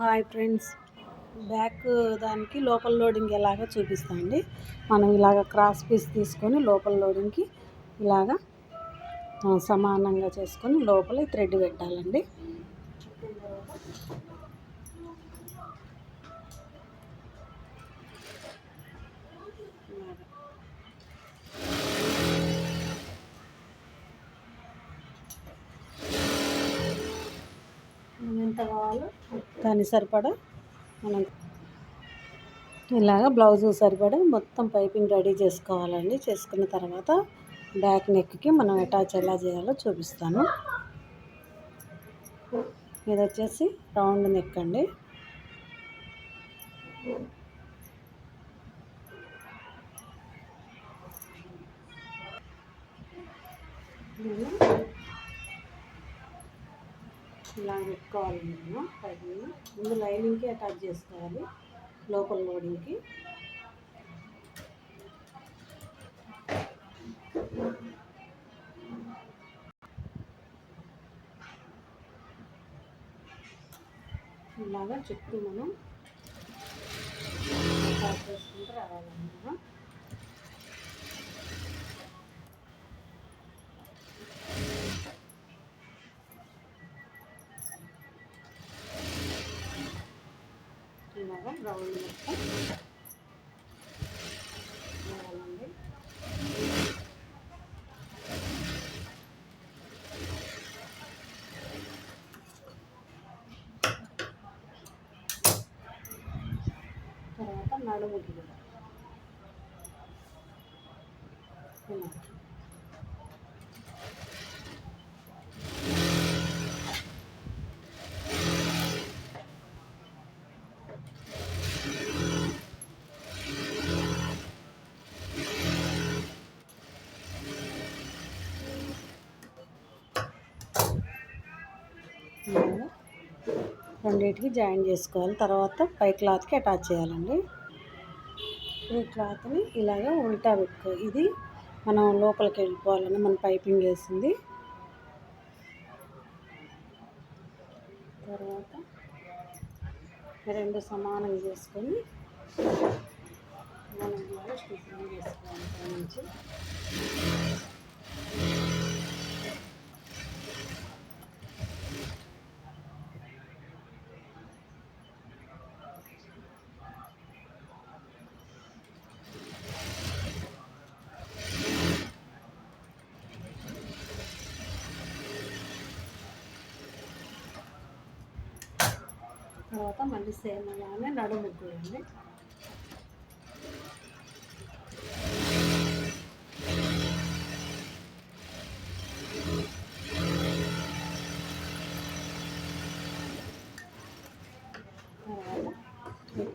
Hi friends. Back దానికి లోపల loading ఎలాగో చూపిస్తామండి మనం ఇలాగ క్రాస్ పీస్ తీసుకొని లోపల లోడింగ్కి ఇలాగ సమానంగా చేసుకొని లోపల థ్రెడ్ పెట్టాలండి. ఎంత కావాలో దాని సరిపడా మనం ఇలాగ బ్లౌజ్ సరిపడా మొత్తం పైపింగ్ రెడీ చేసుకోవాలండి. చేసుకున్న తర్వాత బ్యాక్ నెక్కి మనం అటాచ్ ఎలా చేయాలో చూపిస్తాను. ఇది వచ్చేసి రౌండ్ నెక్ అండి. నేను ఇలా పెట్టుకోవాలి నేను. పైన ముందు లైనింగ్కి అటాచ్ చేసుకోవాలి లోపల లోడింగ్కి. ఇలాగా చుట్టూ మనం అటాచ్ చేసుకుంటూ రావాలన్నమాట. ఇలాగా రౌండ్ మొత్తం వేయాలండి తర్వాత నడుముకి కూడా ఇలా. ఇలాగా రెండింటికి జాయిన్ చేసుకోవాలి. తర్వాత పై క్లాత్కి అటాచ్ చేయాలండి. ఈ క్లాత్ని ఇలాగ ఉల్టా పెట్టుకో ఇది మనం లోపలికి వెళ్ళిపోవాలని మన పైపింగ్ వేసింది. తర్వాత రెండు సమానం చేసుకొని మనం చేసుకోవాలి. నుంచి తర్వాత మళ్ళీ సేమ్ అలానే నడుము అండి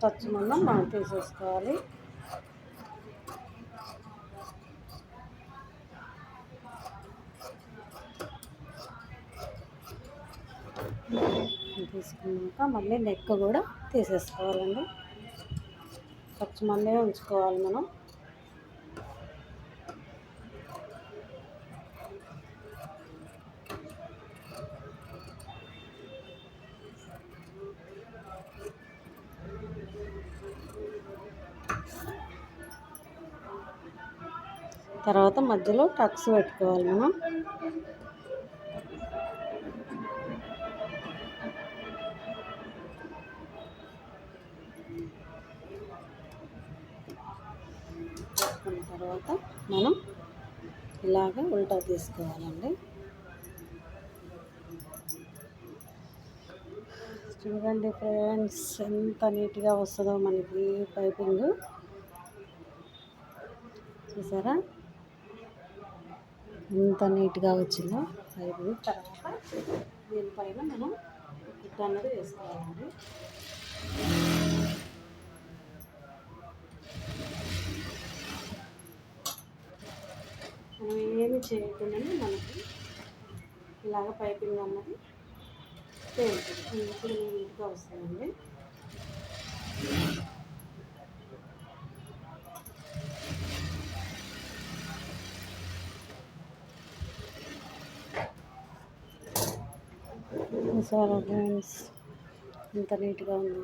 పచ్చిమన్నం మనం తీసేసుకోవాలి Thank you. తీసుకున్నాక మళ్ళీ నెక్ కూడా తీసేసుకోవాలండి. పచ్చి మందే ఉంచుకోవాలి మనం. తర్వాత మధ్యలో టక్స్ పెట్టుకోవాలి మనం. తర్వాత మనం ఇలాగ ఉల్టా తీసుకోవాలండి. చూడండి ఫ్రెండ్స్ ఎంత నీట్గా వస్తుందో మనకి పైపింగ్. చూసారా? ఎంత నీట్గా వచ్చిందో పైపింగ్. తర్వాత దీనిపైన మనం కుట్ట అన్నది వేసుకోవాలండి. మనం ఏమి చేయకుండానే మనకి ఇలాగ పైపింగ్ అన్నది తేలుతుంది ఇప్పుడు ఇంటికి వస్తానండి. సరే ఫ్రెండ్స్ ఇంత నీట్గా ఉంది.